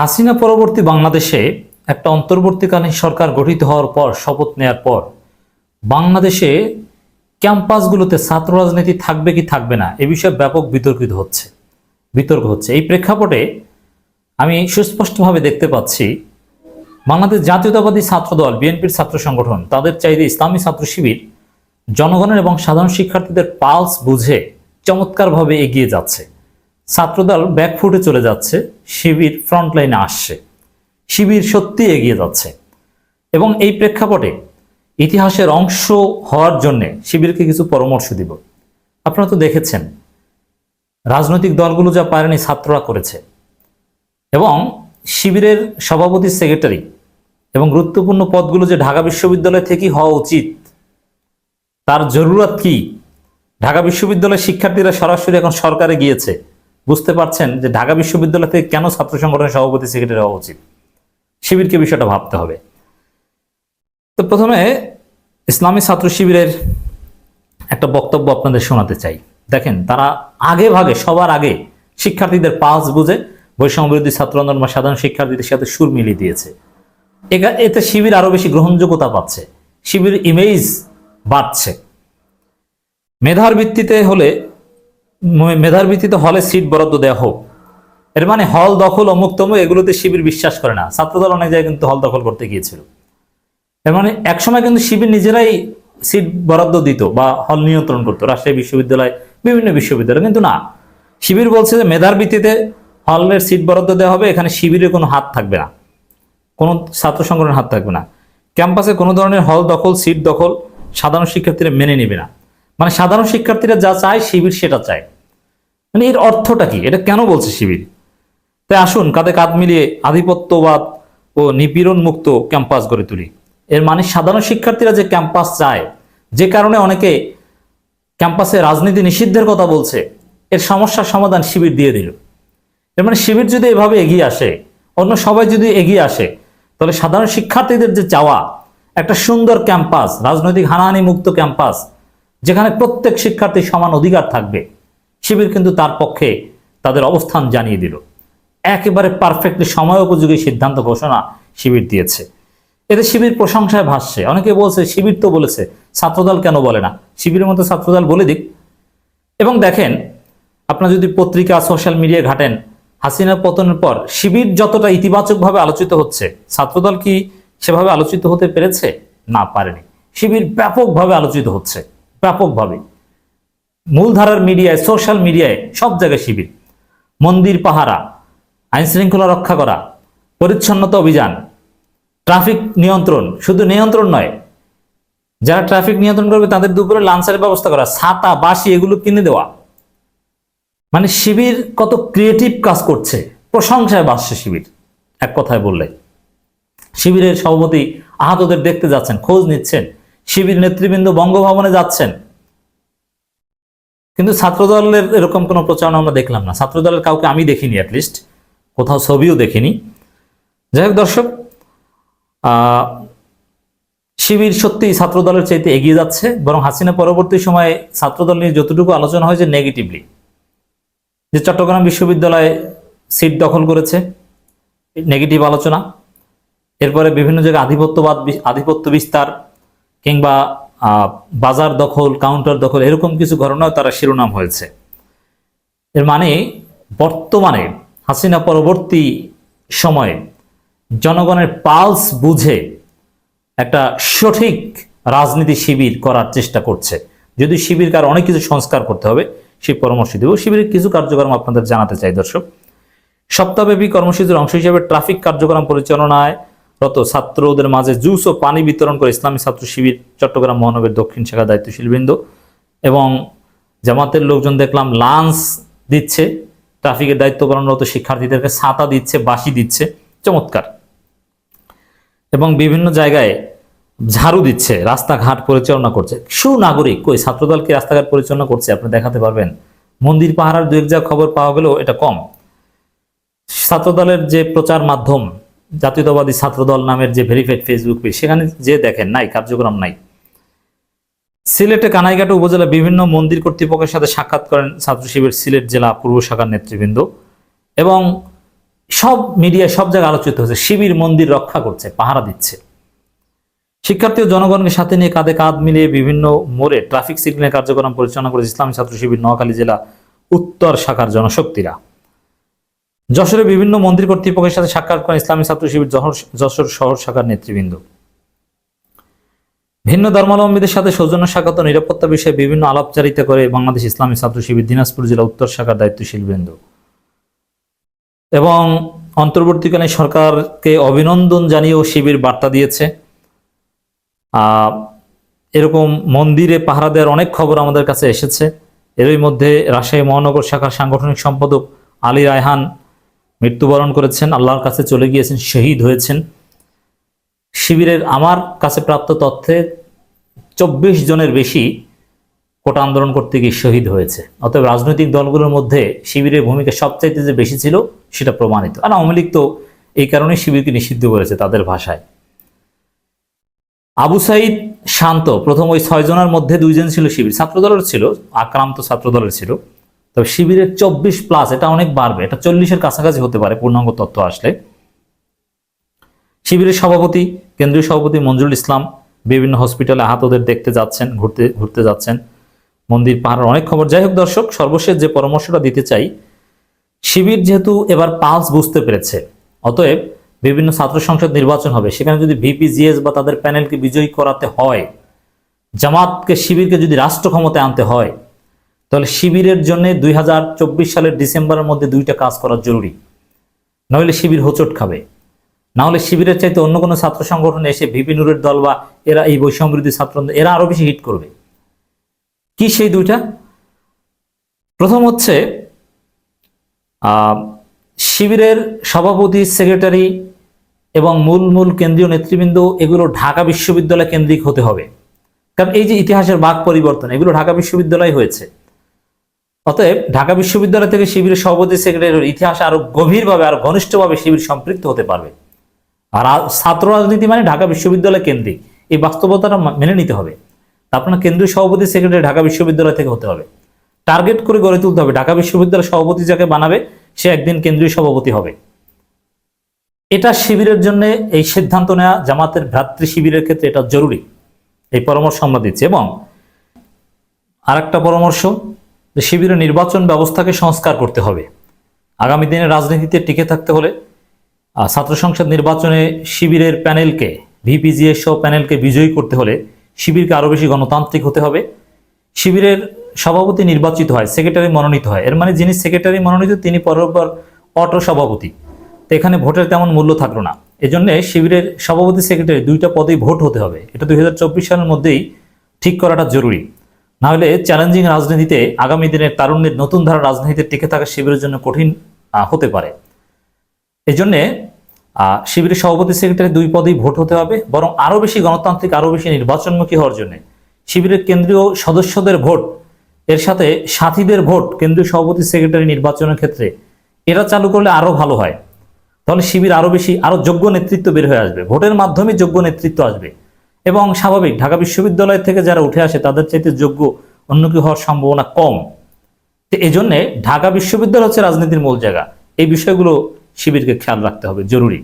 হাসিনা পরবর্তী বাংলাদেশে একটা অন্তর্বর্তীকালীন সরকার গঠিত হওয়ার পর শপথ নেয়ার পর বাংলাদেশে ক্যাম্পাসগুলোতে ছাত্র রাজনীতি থাকবে কি থাকবে না এ বিষয়ে ব্যাপক বিতর্কিত হচ্ছে, বিতর্ক হচ্ছে। এই প্রেক্ষাপটে আমি সুস্পষ্টভাবে দেখতে পাচ্ছি, বাংলাদেশ জাতীয়তাবাদী ছাত্র দল বিএনপির ছাত্র সংগঠন, তাদের চাইতে ইসলামী ছাত্র শিবির, জনগণের এবং সাধারণ শিক্ষার্থীদের পালস বুঝে চমৎকারভাবে এগিয়ে যাচ্ছে। ছাত্রদল ব্যাকফুটে চলে যাচ্ছে, শিবির ফ্রন্ট লাইনে আসছে। শিবির সত্যি এগিয়ে যাচ্ছে। এবং এই প্রেক্ষাপটে ইতিহাসের অংশ হওয়ার জন্যে শিবিরকে কিছু পরামর্শ দিব। আপনারা তো দেখেছেন, রাজনৈতিক দলগুলো যা পারেনি ছাত্ররা করেছে। এবং শিবিরের সভাপতি, সেক্রেটারি এবং গুরুত্বপূর্ণ পদগুলো যে ঢাকা বিশ্ববিদ্যালয় থেকেই হওয়া উচিত, তার জরুরত কি? ঢাকা বিশ্ববিদ্যালয়ের শিক্ষার্থীরা সরাসরি এখন সরকারে গিয়েছে। বুঝতে পারছেন যে ঢাকা বিশ্ববিদ্যালয় থেকে কেন ছাত্র সংগঠনের সভাপতি, সেক্রেটারি হওয়া উচিত? শিবিরকে বিষয়টা ভাবতে হবে। তো প্রথমে ইসলামী ছাত্র শিবিরের একটা বক্তব্য আপনাদের শোনাতে চাই। দেখেন, তারা আগে ভাগে, সবার আগে শিক্ষার্থীদের পাস বুঝে বৈষম্য বিরোধী ছাত্র আন্দোলন বা সাধারণ শিক্ষার্থীদের সাথে সুর মিলিয়ে দিয়েছে। এতে শিবির আরও বেশি গ্রহণযোগ্যতা পাচ্ছে। শিবির ইমেজ বাড়ছে। মেধার ভিত্তিতে হলে মেধার ভিত্তিতে হলে সিট বরাদ্দ দেওয়া হোক। এর মানে হল, দখল অমুকতম এগুলোতে শিবির বিশ্বাস করে না। ছাত্রদল অনেক জায়গায় কিন্তু হল, দখল করতে গিয়েছিল। এর মানে একসময় কিন্তু শিবির নিজেরাই সিট বরাদ্দ দিত বা হল নিয়ন্ত্রণ করতো। রাজশাহী বিশ্ববিদ্যালয়, বিভিন্ন বিশ্ববিদ্যালয়, কিন্তু না। শিবির বলছে যে মেধার ভিত্তিতে হলের সিট বরাদ্দ দেওয়া হবে, এখানে শিবিরের কোনো হাত থাকবে না। কোনো ছাত্র সংগঠনের হাত থাকবে না। ক্যাম্পাসে কোনো ধরনের হল দখল সিট দখল সাধারণ শিক্ষার্থীরা মেনে নেবে না। মানে সাধারণ শিক্ষার্থীরা যা চায় শিবির সেটা চায়। মানে এর অর্থটা কি? এটা কেন বলছে শিবির? তাই আসুন, কাঁধে কাঁধ মিলিয়ে আধিপত্যবাদ ও নিপীড়ন মুক্ত ক্যাম্পাস গড়ে তুলি। এর মানে সাধারণ শিক্ষার্থীরা যে ক্যাম্পাস চায়, যে কারণে অনেকে ক্যাম্পাসে রাজনীতি নিষিদ্ধের কথা বলছে, এর সমস্যার সমাধান শিবির দিয়ে দিল। এর মানে শিবির যদি এভাবে এগিয়ে আসে, অন্য সবাই যদি এগিয়ে আসে, তাহলে সাধারণ শিক্ষার্থীদের যে চাওয়া, একটা সুন্দর ক্যাম্পাস, রাজনৈতিক হানাহানি মুক্ত ক্যাম্পাস যেখানে প্রত্যেক শিক্ষার্থী সমান অধিকার থাকবে। শিবির কিন্তু তার পক্ষে তাদের অবস্থান জানিয়ে দিল। একেবারে পারফেক্টলি সময় উপযোগী সিদ্ধান্ত ঘোষণা শিবির দিয়েছে। এতে শিবির প্রশংসায় ভাসছে। অনেকে বলছে, শিবির তো বলেছে, ছাত্রদল কেন বলে না? শিবিরের মতো ছাত্রদল বলে দিক। এবং দেখেন, আপনার যদি পত্রিকা সোশ্যাল মিডিয়া ঘাটেন হাসিনা পতনের পর শিবির যতটা ইতিবাচকভাবে আলোচিত হচ্ছে, ছাত্রদল কি সেভাবে আলোচিত হতে পেরেছে? না পারেনি। শিবির ব্যাপকভাবে আলোচিত হচ্ছে। ব্যাপকভাবে। মূলধারার মিডিয়ায়, সোশ্যাল মিডিয়ায় সব জায়গায় শিবির। মন্দির, পাহারা আইন শৃঙ্খলা রক্ষা করা, পরিচ্ছন্নতা অভিযান, ট্রাফিক নিয়ন্ত্রণ। শুধু নিয়ন্ত্রণ নয়, যারা ট্রাফিক নিয়ন্ত্রণ করবে তাদের দুপুরে লাঞ্চের ব্যবস্থা করা, ছাতা বাসি এগুলো কিনে দেওয়া। মানে শিবির কত ক্রিয়েটিভ কাজ করছে, প্রশংসায় বাসছে শিবির, এক কথায় বললে। শিবিরের সভাপতি আহতদের দেখতে যাচ্ছেন, খোঁজ নিচ্ছেন। শিবির নেতৃবৃন্দ বঙ্গভবনে যাচ্ছেন। কিন্তু ছাত্রদলের এরকম কোনো প্রচারণা আমরা দেখলাম না। ছাত্রদলের কাউকে আমি দেখিনি অ্যাটলিস্ট কোথাও ছবিও দেখিনি। যাই হোক, দর্শক শিবির সত্যি ছাত্রদলের চাইতে এগিয়ে যাচ্ছে, বরং হাসিনা পরবর্তী সময়ে ছাত্রদল নিয়ে যতটুকু আলোচনা হয়েছে নেগেটিভলি যে চট্টগ্রাম বিশ্ববিদ্যালয়ে সিট দখল করেছে নেগেটিভ আলোচনা। এরপরে বিভিন্ন জায়গায় আধিপত্যবাদ, আধিপত্য বিস্তার কিংবা বাজার দখল কাউন্টার দখল, এরকম কিছু ঘটনাও তারা শিরোনাম হয়েছে। এর মানে বর্তমানে হাসিনা পরবর্তী সময়ে জনগণের পালস বুঝে একটা সঠিক রাজনীতি শিবির করার চেষ্টা করছে। যদি শিবির কার অনেক কিছু সংস্কার করতে হবে, সেই পরামর্শ দেব। শিবিরের কিছু কার্যক্রম আপনাদের জানাতে চাই, দর্শক। সপ্তাহব্যাপী কর্মসূচির অংশ হিসেবে ট্রাফিক কার্যক্রম পরিচালনায় রত ছাত্রদের মাঝে জুস ও পানি বিতরণ করে ইসলামী ছাত্র শিবির চট্টগ্রাম মহানগরের দক্ষিণ শাখা দায়িত্বশীল বৃন্দ এবং জামাতের লোকজন দেখলাম লাঞ্চ দিচ্ছে, ট্রাফিকের দায়িত্ব পালনরত শিক্ষার্থীদেরকে ছাতা দিচ্ছে বাসি দিচ্ছে, চমৎকার। এবং বিভিন্ন জায়গায় ঝাড়ু দিচ্ছে, রাস্তাঘাট পরিচালনা করছে। সুনাগরিক, কই ছাত্রদল কি রাস্তাঘাট পরিচালনা করছে আপনি দেখাতে পারবেন। মন্দির পাহারার দু এক যা খবর পাওয়া গেলেও এটা কম। ছাত্রদলের যে প্রচার মাধ্যম জাতীয়তাবাদী ছাত্রদল নামের যে ভেরিফাইড ফেসবুক পেজ সেখানে যে দেখেন, নাই, কার্যক্রম নাই। সিলেটে কানাইঘাট উপজেলা বিভিন্ন মন্দির কর্তৃপক্ষের সাথে সাক্ষাৎ করেন ছাত্র শিবির সিলেট জেলা পূর্ব শাখার নেতৃবৃন্দ এবং সব মিডিয়ায় সব জায়গায় আলোচিত হচ্ছে শিবির মন্দির রক্ষা করছে, পাহারা দিচ্ছে। শিক্ষার্থী ও জনগণকে সাথে নিয়ে কাঁধে কাঁধ মিলিয়ে বিভিন্ন মোড়ে ট্রাফিক সিগন্যাল কার্যক্রম পরিচালনা করেছে ইসলামী ছাত্র শিবির নোয়াখালী জেলা উত্তর শাখার জনশক্তিরা। যশোরে বিভিন্ন মন্দির কর্তৃপক্ষের সাথে সাক্ষাৎ করেন ইসলামী ছাত্র শিবির যশোর- শহর শাখার নেতৃবৃন্দ। ভিন্ন ধর্মাবলম্বীদের সাথে সৌজন্য ও নিরাপত্তা বিষয়ে বিভিন্ন আলাপচারিতা করে বাংলাদেশ ইসলামী ছাত্র শিবির দিনাজপুর জেলা উত্তর শাখার দায়িত্বশীল বৃন্দ। এবং অন্তর্বর্তীকালীন সরকারকে অভিনন্দন জানিয়েও শিবির বার্তা দিয়েছে। এরকম মন্দিরে পাহারা দেওয়ার অনেক খবর আমাদের কাছে এসেছে। এরই মধ্যে রাজশাহী মহানগর শাখার সাংগঠনিক সম্পাদক আলী রায়হান মৃত্যুবরণ করেছেন, আল্লাহর কাছে চলে গিয়েছেন, শহীদ হয়েছেন। শিবিরের আমার কাছে প্রাপ্ত তথ্যে চব্বিশ জনের বেশি কোটা আন্দোলন করতে গিয়ে শহীদ হয়েছে। অতএব রাজনৈতিক দলগুলোর মধ্যে শিবিরের ভূমিকা সবচাইতে যে বেশি ছিল, সেটা প্রমাণিত। আর আওয়ামী লীগ তো এই কারণে শিবিরকে নিষিদ্ধ করেছে তাদের ভাষায়। আবু সাইদ শান্ত, প্রথম ওই ছয় জনের মধ্যে দুইজন ছিল শিবির, ছাত্রদলের ছিল, আক্রান্ত ছাত্রদলের ছিল। তবে শিবিরের চব্বিশ প্লাস এটা অনেক বাড়বে, এটা চল্লিশের কাছাকাছি হতে পারে পূর্ণাঙ্গ তথ্য আসলে। শিবিরের সভাপতি, কেন্দ্রীয় সভাপতি মঞ্জুরুল ইসলাম বিভিন্ন হসপিটালে আহতদের দেখতে যাচ্ছেন, ঘুরতে ঘুরতে যাচ্ছেন। মন্দির পাহাড়ের অনেক খবর। যাই হোক দর্শক, সর্বশেষ যে পরামর্শটা দিতে চাই, শিবির যেহেতু এবার পালস বুঝতে পেরেছে, অতএব বিভিন্ন ছাত্র সংসদ নির্বাচন হবে, সেখানে যদি ভিপিজিএস বা তাদের প্যানেলকে বিজয়ী করাতে হয়, জামাতকে, শিবিরকে যদি রাষ্ট্র ক্ষমতায় আনতে হয় তাহলে শিবিরের জন্য দুই হাজার চব্বিশ সালের ডিসেম্বরের মধ্যে দুইটা কাজ করা জরুরি। নইলে শিবির হোচট খাবে। না হলে শিবিরের চাইতে অন্য কোনো ছাত্র সংগঠনে এসে ভিপি নুরের দল বা এরা এই বৈষম্যবিরোধী ছাত্র এরা আরও বেশি হিট করবে। কি সেই দুইটা? প্রথম হচ্ছে শিবিরের সভাপতি, সেক্রেটারি এবং মূল মূল কেন্দ্রীয় নেতৃবৃন্দ, এগুলো ঢাকা বিশ্ববিদ্যালয় কেন্দ্রিক হতে হবে। কারণ এই যে ইতিহাসের বাক পরিবর্তন, এগুলো ঢাকা বিশ্ববিদ্যালয় হয়েছে। অতএব ঢাকা বিশ্ববিদ্যালয় থেকে শিবিরের সভাপতি সেক্রেটারির ইতিহাস আরও গভীরভাবে, আরও ঘনিষ্ঠভাবে শিবির সম্পৃক্ত হতে পারবে। আর ছাত্র রাজনীতি মানে ঢাকা বিশ্ববিদ্যালয় কেন্দ্রিক। এই বাস্তবতাটা মেনে নিতে হবে। আপনার কেন্দ্রীয় সভাপতি সেক্রেটারি ঢাকা বিশ্ববিদ্যালয় থেকে হতে হবে। টার্গেট করে গড়ে তুলতে হবে। ঢাকা বিশ্ববিদ্যালয় সভাপতি যাকে বানাবে, সে একদিন কেন্দ্রীয় সভাপতি হবে। এটা শিবিরের জন্য এই সিদ্ধান্ত নেওয়া জামাতের ভ্রাতৃ শিবিরের ক্ষেত্রে এটা জরুরি। এই পরামর্শ আমরা দিচ্ছি। এবং আরেকটা পরামর্শ যে শিবিরের নির্বাচন ব্যবস্থাকে সংস্কার করতে হবে। আগামী দিনে রাজনীতিতে টিকে থাকতে হলে ছাত্র সংসদ নির্বাচনে শিবিরের প্যানেলকে ভিপিজিএস সহ প্যানেলকে বিজয়ী করতে হলে শিবিরকে আরও বেশি গণতান্ত্রিক হতে হবে। শিবিরের সভাপতি নির্বাচিত হয়, সেক্রেটারি মনোনীত হয়। এর মানে যিনি সেক্রেটারি মনোনীত, তিনি পরপর অটো সভাপতি। তো এখানে ভোটের তেমন মূল্য থাকল না। এজন্য শিবিরের সভাপতি, সেক্রেটারি দুইটা পদেই ভোট হতে হবে। এটা দুই হাজার চব্বিশ সালের মধ্যেই ঠিক করাটা জরুরি। না হলে চ্যালেঞ্জিং রাজনীতিতে আগামী দিনের তারুণ্যের নতুন ধারা রাজনীতিতে টিকে থাকা শিবিরের জন্য কঠিন হতে পারে। এই জন্যে আহ, শিবিরের সভাপতি সেক্রেটারি দুই পদেই ভোট হতে হবে বরং আরও বেশি গণতান্ত্রিক আরও বেশি নির্বাচনমুখী হওয়ার জন্য। শিবিরের কেন্দ্রীয় সদস্যদের ভোট এর সাথে সাথীদের ভোট কেন্দ্রীয় সভাপতি সেক্রেটারি নির্বাচনের ক্ষেত্রে এরা চালু করলে আরও ভালো হয়। তাহলে শিবির আরও বেশি আরও যোগ্য নেতৃত্ব বের হয়ে আসবে। ভোটের মাধ্যমে যোগ্য নেতৃত্ব আসবে। এবং স্বাভাবিক, ঢাকা বিশ্ববিদ্যালয় থেকে যারা উঠে আসে, তাদের চাইতে যোগ্য অন্য কি হওয়ার সম্ভাবনা কম। তো এই জন্যে ঢাকা বিশ্ববিদ্যালয় হচ্ছে রাজনীতির মূল জায়গা। এই বিষয়গুলো শিবিরকে খেয়াল রাখতে হবে, জরুরি।